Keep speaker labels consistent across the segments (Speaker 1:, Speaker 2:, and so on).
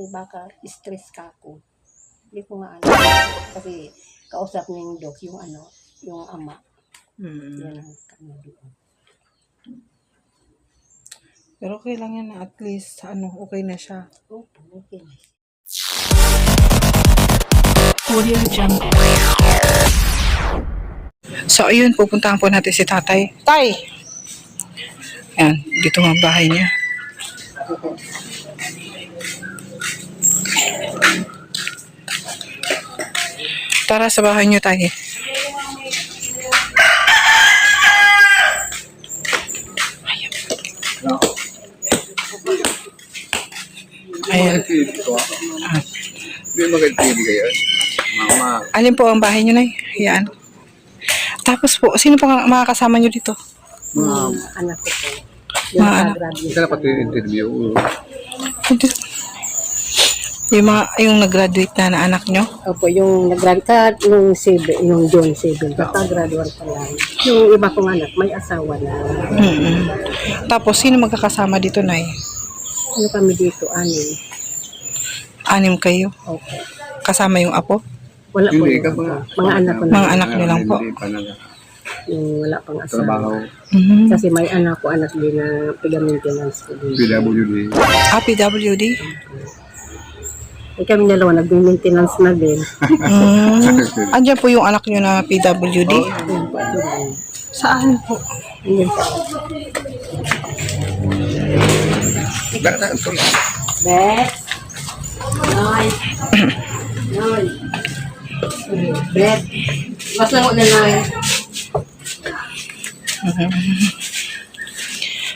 Speaker 1: eh, baka stress ka ako. Hindi ko nga alam. Kasi kausap niya yung doc, yung ano, yung ama.
Speaker 2: Mm.
Speaker 1: Yan ang kanya doon.
Speaker 2: Pero okay lang yan na at least, ano, okay na siya.
Speaker 1: Opo, okay na.
Speaker 3: Audio Jungle.
Speaker 2: So, ayun, pupuntahan po natin si tatay. Tay! Ayan, dito ang bahay niya. Tara sa bahay niyo tayo. Ayan. Ah,
Speaker 4: Hindi magagpili kayo. Mama.
Speaker 2: alin po ang bahay niyo na Ayan. Tapos po, sino po ang mga kasama niyo dito?
Speaker 4: Ma'am.
Speaker 1: anak ko po.
Speaker 2: Mga anak.
Speaker 1: nag-graduate.
Speaker 4: Ika na pati interview.
Speaker 2: Yung mga, yung nag-graduate na na anak niyo?
Speaker 1: Opo, yung nag-graduate, yung seven, yung June 7, kaka-graduate pa lang. Yung iba kong anak, may asawa na.
Speaker 2: mm Tapos, sino magkakasama dito, Nay?
Speaker 1: Ano kami dito, ani?
Speaker 2: Anim kayo.
Speaker 1: Opo.
Speaker 2: Kasama yung apo?
Speaker 1: Wala po.
Speaker 4: Hindi, ka.
Speaker 1: Mga anak ko na.
Speaker 2: Mga anak niyo lang po.
Speaker 4: Hindi pa nag
Speaker 1: Yung wala pang
Speaker 4: trabaho.
Speaker 1: asawa.
Speaker 2: Mhm.
Speaker 1: Kasi may anak ko, anak din na din.
Speaker 4: PWD.
Speaker 2: Ah, PWD?
Speaker 1: Eh kami dalawa, nag-maintenance na din.
Speaker 2: Mm. Andiyan po yung anak niyo na PWD?
Speaker 1: Lang.
Speaker 2: Saan po?
Speaker 1: Ayun po. Bet. Noy. Noy. Bet. Mas lang na Noy.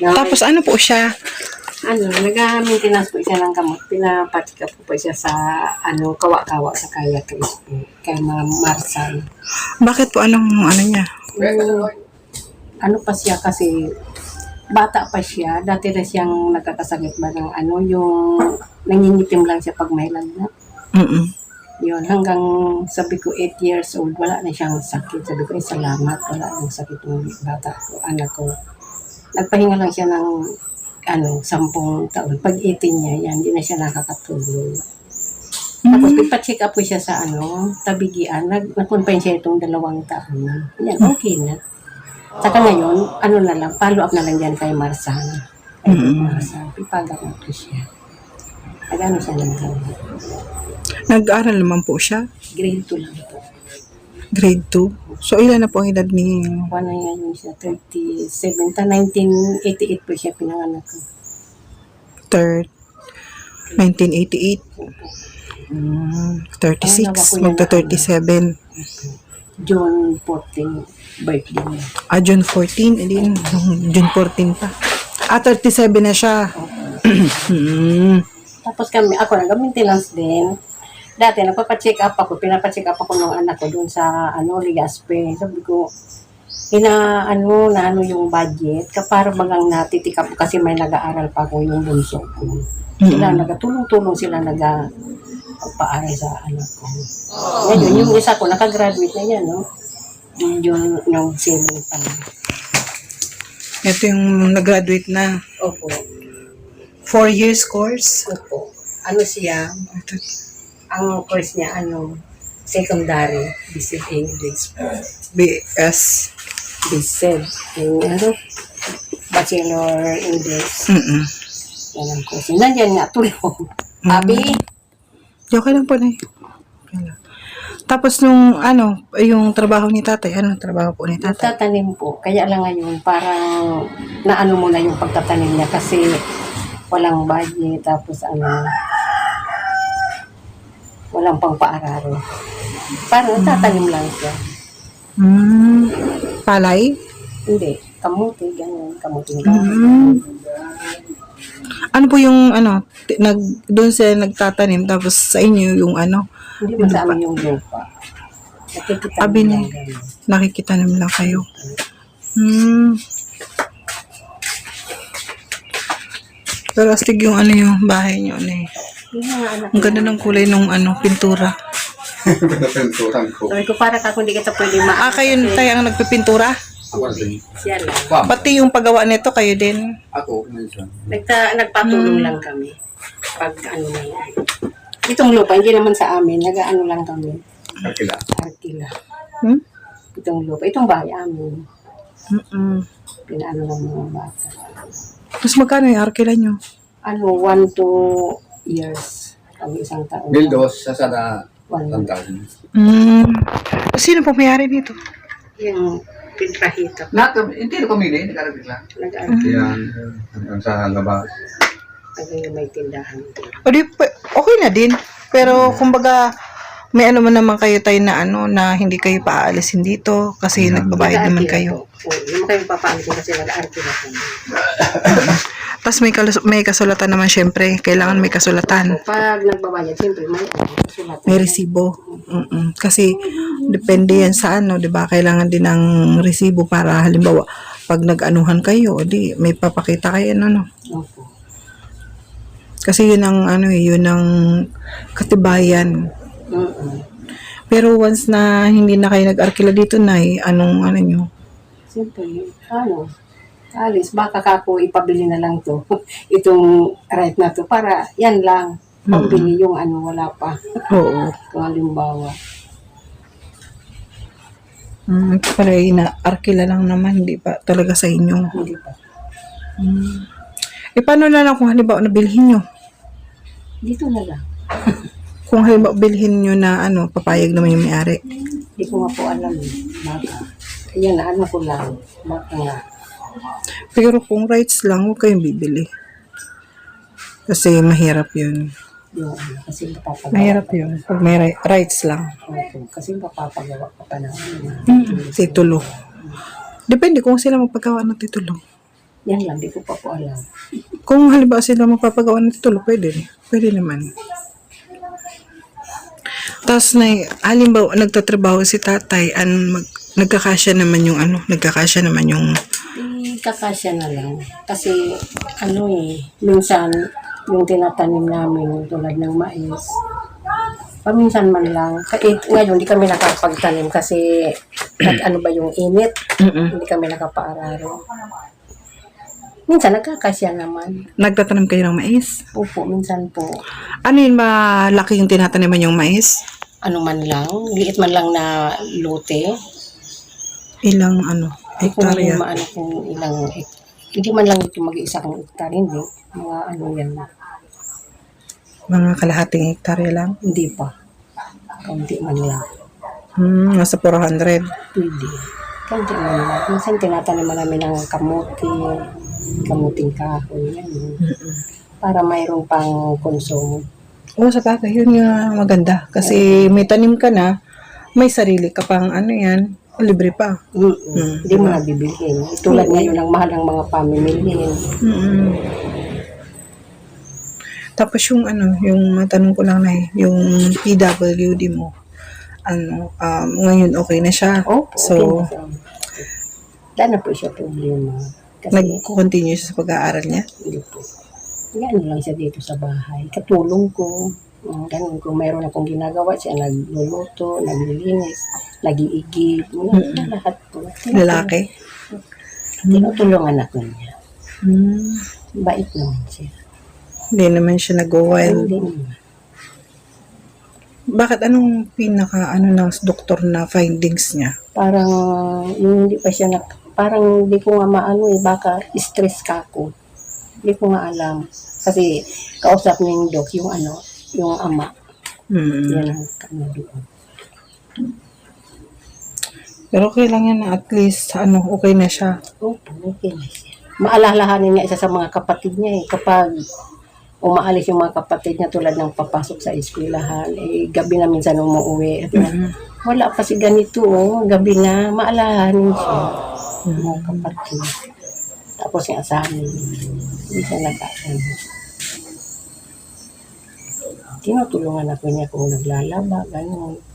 Speaker 1: Noy.
Speaker 2: Tapos, ano po siya?
Speaker 1: Ano, nag-maintenance po siya ng gamot. Pinapatika po po siya sa, ano, kawa-kawa sa kaya Crispy. Kay Ma'am Marsan.
Speaker 2: Bakit po? Anong, ano niya?
Speaker 1: Yung, ano pa siya kasi, bata pa siya. Dati na siyang nagkakasakit ba ng ano, yung nangingitim lang siya pag may lagnat.
Speaker 2: Mm
Speaker 1: Yun, hanggang sabi ko 8 years old, wala na siyang sakit. Sabi ko, eh, salamat, wala nang sakit ng bata ko, anak ko. Nagpahinga lang siya ng ano, sampung taon. Pag 18 niya, yan, hindi na siya nakakatulog. Tapos, ipa-check up po siya sa ano, tabigian. Nag, nag-confine siya itong dalawang taon na. Yan, okay na. Saka ngayon, ano na lang, follow up na lang yan kay Marsan. Kay
Speaker 2: Mm.
Speaker 1: Marsan, ipagat na po siya. Nag-ano siya ng gamot.
Speaker 2: Nag-aaral naman po siya.
Speaker 1: Grade 2 lang po.
Speaker 2: Grade 2. So, ilan na po ang edad ni...
Speaker 1: Kuha na yan siya, 37, ta 1988 po siya pinanganak ko.
Speaker 2: Third, 1988. Mm, 36, magta 37.
Speaker 1: June 14, birthday niya.
Speaker 2: Ah, June 14, hindi, June 14 pa. Ah, 37 na siya. Hmm.
Speaker 1: Tapos kami, ako nag-maintenance din. Dati, nagpapacheck up ako, pinapacheck up ako ng anak ko doon sa, ano, Ligaspe. Sabi ko, ina, ano, na ano yung budget, kapara bagang natitikap kasi may nag-aaral pa ako yung bunso ko. Sila, nagatulong-tulong sila nag paaral sa anak ko. Ngayon, yung isa ko, nakagraduate na yan, no? Yung, yung, sailing pa.
Speaker 2: Ito yung nag-graduate na.
Speaker 1: Opo.
Speaker 2: 4 years course.
Speaker 1: Opo. Ano siya,
Speaker 2: Ito.
Speaker 1: Ang course niya, ano, secondary, basic English.
Speaker 2: BS.
Speaker 1: Basic, yung ano, bachelor English.
Speaker 2: Mm-mm.
Speaker 1: Yan ang course. Nandiyan nga, tulong. Abi,
Speaker 2: Okay lang po na Okay lang. Tapos nung ano, yung trabaho ni tatay, anong trabaho po ni tatay?
Speaker 1: nagtatanim po. Kaya lang ngayon, parang naano mo na yung pagtatanim niya kasi walang budget, tapos ano, walang pang paararo. Parang tatanim lang siya.
Speaker 2: Hmm. Palay?
Speaker 1: Hindi, kamuti, ganyan, kamuting
Speaker 2: Hmm. Ano po yung ano, nag, doon sila nagtatanim tapos sa inyo yung ano,
Speaker 1: Hindi mo sa amin yung lupa. Nakikita
Speaker 2: Abi
Speaker 1: lang ganun.
Speaker 2: nakikitanim lang kayo. Hmm. Pero astig yung ano yung bahay niyo eh. Ang ganda ng kulay ng ano, pintura.
Speaker 4: Pinturan ko.
Speaker 1: Sabi ko, para ka kung di kita pwede ma...
Speaker 2: Ah, kayo tayo ang nagpipintura?
Speaker 4: Ako din.
Speaker 1: Siya lang.
Speaker 2: Pati yung paggawa nito, kayo din.
Speaker 4: Ako, minsan.
Speaker 1: Nagta, nagpatulong lang kami. Pag ano na yan. Itong lupa, hindi naman sa amin. Nag-ano lang kami.
Speaker 4: Kakila.
Speaker 1: Arkila.
Speaker 2: Hmm?
Speaker 1: Itong lupa. Itong bahay amin.
Speaker 2: Mm-mm.
Speaker 1: Pinaano ng mga bata.
Speaker 2: Mas magkano yung arkila nyo?
Speaker 1: Ano, one, two years. Kami isang taon.
Speaker 4: Mildos, sa sana,
Speaker 1: One.
Speaker 4: tantan.
Speaker 2: Mm. Sino po mayari nito?
Speaker 1: Yung pinrahita.
Speaker 4: Lahat, hindi na kami din, nakarapit lang.
Speaker 1: Nag-ano,
Speaker 4: Yan, hanggang sa labas.
Speaker 1: naging may tindahan.
Speaker 2: O di, okay na din. Pero, kumbaga, may ano man naman kayo tayo na ano, na hindi kayo paaalisin dito kasi nagbabayad naman kayo.
Speaker 1: Oo, yung kayo papaalisin kasi nag-arkila kami.
Speaker 2: Tapos may, kalus- may kasulatan naman syempre. Kailangan may kasulatan.
Speaker 1: Pag nagbabayad, siyempre may sulat.
Speaker 2: May resibo. Mm-mm. Kasi depende yan sa ano, 'di ba? Kailangan din ng resibo para halimbawa pag nag-anuhan kayo, di may papakita kayo ano, no.
Speaker 1: Opo.
Speaker 2: Kasi yun ang ano eh, yun ang katibayan.
Speaker 1: Mm-mm.
Speaker 2: Pero once na hindi na kayo nag-arkila dito na anong ano nyo?
Speaker 1: Siyempre, ano, alis, baka kako ipabili na lang to. Itong right na to, para yan lang. Pambili yung ano, wala pa.
Speaker 2: Oo.
Speaker 1: Kung halimbawa.
Speaker 2: Mm, pala na arkila lang naman, hindi pa talaga sa inyo.
Speaker 1: Hindi pa.
Speaker 2: Eh paano na lang kung halimbawa nabilhin nyo?
Speaker 1: Dito na lang.
Speaker 2: Kung halimbawa bilhin nyo na ano, papayag naman yung may-ari.
Speaker 1: Hindi ko nga po alam. eh. Baka. Yan, ano ko lang. Baka nga.
Speaker 2: Pero kung rights lang, huwag kayong bibili. Kasi mahirap yun.
Speaker 1: Yung ano, kasi mapapagawa.
Speaker 2: Mahirap yun. Pag may ri- rights lang.
Speaker 1: Opo, kasi mapapagawa ka pa ng.
Speaker 2: Mm, titulo. Depende kung sila magpagawa ng titulo.
Speaker 1: Yan lang, di ko pa po alam.
Speaker 2: Kung halimbawa sila magpapagawa ng titulo, pwede. Pwede naman. Tapos na, halimbawa, nagtatrabaho si tatay, an, mag, nagkakasya naman yung ano, nagkakasya naman yung,
Speaker 1: Eh, kakasya na lang. Kasi, ano eh, minsan, yung tinatanim namin, tulad ng mais, paminsan man lang. Ka- Eh, ngayon, di kami nakapagtanim kasi, nag, ano ba yung init, hindi kami nakapaararo. Minsan, nagkakasya naman.
Speaker 2: nagtatanim kayo ng mais.
Speaker 1: Opo, minsan po,
Speaker 2: Ano yun ba, laki yung tinataniman yung mais?
Speaker 1: ano man lang, liit man lang na lote,
Speaker 2: Ilang ano, hektarya?
Speaker 1: ngayon maano kung ilang, hindi man lang ito mag-iisa kong hektar, hindi. Mga ano yan,
Speaker 2: Mga kalahating hektarya lang?
Speaker 1: hindi pa. Kaunti man lang.
Speaker 2: Hmm, nasa 400.
Speaker 1: Pwede. Kaunti man lang. Minsan tinataniman namin ng kamuti, kamuting kahoy, yan. Para mayroong pang konsumo.
Speaker 2: Oo, sa bagay, yun nga maganda. Kasi may tanim ka na, may sarili ka pang ano yan, libre pa.
Speaker 1: Mm-mm. Hindi mo na bibilhin. Tulad ngayon ang mahal ng mga pamimilihin.
Speaker 2: mm Tapos yung ano, yung matanong ko lang na yung PWD mo, ano, um, ngayon okay na siya.
Speaker 1: Opo,
Speaker 2: so,
Speaker 1: okay na siya. Wala na po siya problema. Kasi,
Speaker 2: nag-continue siya sa pag-aaral niya.
Speaker 1: Hindi po. Yan lang siya dito sa bahay. Katulong ko. Mm, Ganun, kung mayroon akong ginagawa, siya nagluluto, naglilinis, nag-iigib, mm. lahat po.
Speaker 2: Lalaki.
Speaker 1: Tinutulungan ako niya.
Speaker 2: Hmm.
Speaker 1: Bait naman siya.
Speaker 2: Hindi naman siya nag-wild.
Speaker 1: Hindi naman.
Speaker 2: Bakit anong pinaka ano ng doktor na findings niya?
Speaker 1: Parang, yung hindi pa siya nak... Parang hindi ko nga maano eh, baka stress ka ako. Hindi ko nga alam. Kasi kausap niya yung doc, yung ano, yung ama.
Speaker 2: Hmm.
Speaker 1: Yan ang kanya doon.
Speaker 2: Pero okay lang yan na at least ano, okay na siya.
Speaker 1: Opo, okay na siya. Maalalahanin niya isa sa mga kapatid niya eh. Kapag umaalis yung mga kapatid niya tulad ng papasok sa eskwelahan, eh, gabi na minsan umuwi. At na, wala pa si ganito, oh, gabi na, maalahanin siya. Yung mga kapatid. Tapos yung asahan niya, hindi siya nag-ano. Tinutulungan ako niya kung naglalaba, gano'n.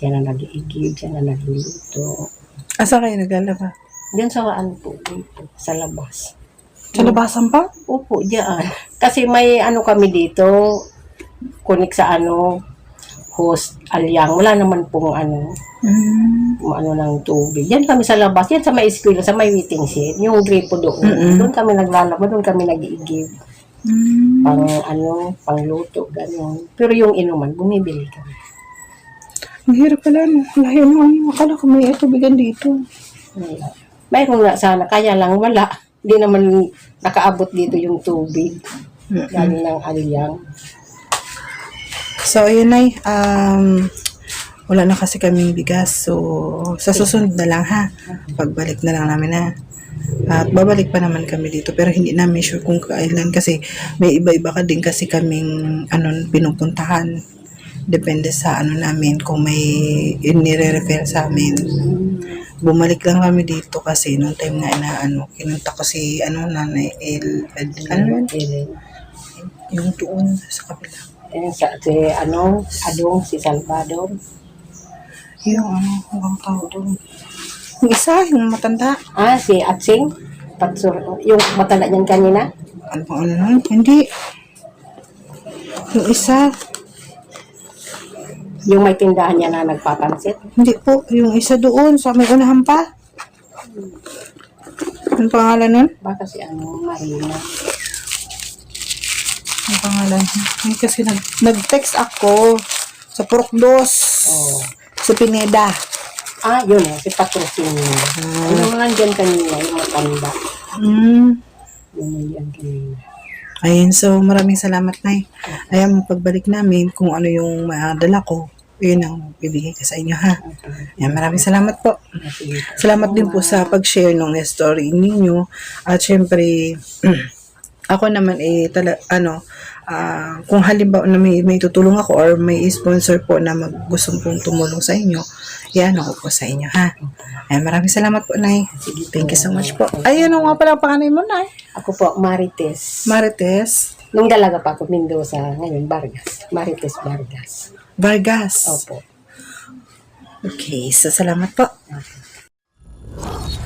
Speaker 1: Siya na nag-iigib, siya na nagluluto.
Speaker 2: Asa kayo naglalaba?
Speaker 1: Diyan sa ano po, dito, sa labas.
Speaker 2: Sa labasan pa?
Speaker 1: Opo, diyan. Kasi may ano kami dito, kunik sa ano, host alyang. Wala naman pong ano,
Speaker 2: Mm.
Speaker 1: ano ng tubig. Yan kami sa labas. Yan sa may eskwela, sa may waiting shed. Yung gripo doon.
Speaker 2: Mm-mm.
Speaker 1: Doon kami naglalaba, doon kami nag-iigib.
Speaker 2: Mm.
Speaker 1: Pang ano, pang luto, gano'n. Pero yung inuman, bumibili kami.
Speaker 2: Ang hirap pala, no? Layo naman. Akala ko may tubigan dito.
Speaker 1: Wala. Mayroon nga sana, kaya lang wala. Hindi naman nakaabot dito yung tubig. Galing ng alyang.
Speaker 2: So, ayun ay, um, wala na kasi kaming bigas. So, sa susunod na lang ha. Pagbalik na lang namin ha. At babalik pa naman kami dito pero hindi namin sure kung kailan kasi may iba-iba ka din kasi kaming ano pinupuntahan. Depende sa ano namin kung may inire-refer sa amin. Bumalik lang kami dito kasi nung time na na ano, kinunta ko si ano nanay El, ano yun? Yung doon sa kapila.
Speaker 1: Ayan, sa, si, ano, Adong, si Salvador.
Speaker 2: Yung ano, ang tao doon. Yung isa, yung matanda.
Speaker 1: Ah, si Atsing. Patsur, yung matanda niyan kanina.
Speaker 2: Ano ano nun? Hindi. Yung isa,
Speaker 1: Yung may tindahan niya na nagpapansit.
Speaker 2: hindi po. Yung isa doon, sa may unahan pa. Ang pangalan nun?
Speaker 1: Baka si ano, Marina.
Speaker 2: Ang pangalan. Ay, kasi nag, nag-text ako sa Purokdos.
Speaker 1: Oh.
Speaker 2: Sa Pineda.
Speaker 1: Ah, yun eh, si Patrocino. Yung nandyan kanina, yung matanda.
Speaker 2: Mm.
Speaker 1: Yung nandyan kanina.
Speaker 2: Ayun, so maraming salamat, Nay. Ayan, pagbalik namin, kung ano yung madala ko, yun ang bibigay ko sa inyo, ha? Ayan, maraming salamat po. Salamat din po sa pag-share ng story ninyo. At syempre, ako naman eh, tala, ano, ah, kung halimbawa na may, may tutulong ako or may sponsor po na mag, gustong pong tumulong sa inyo, yan ako po sa inyo, ha? Ayan, maraming salamat po, Nay. Thank you so much po. Ay, ano nga pala ang panganay mo, Nay?
Speaker 1: Ako po, Marites.
Speaker 2: Marites
Speaker 1: Nung dalaga pa ako, Mendoza, ngayon Vargas. Marites Vargas.
Speaker 2: Vargas.
Speaker 1: Opo.
Speaker 2: Okay, so salamat po.
Speaker 5: Para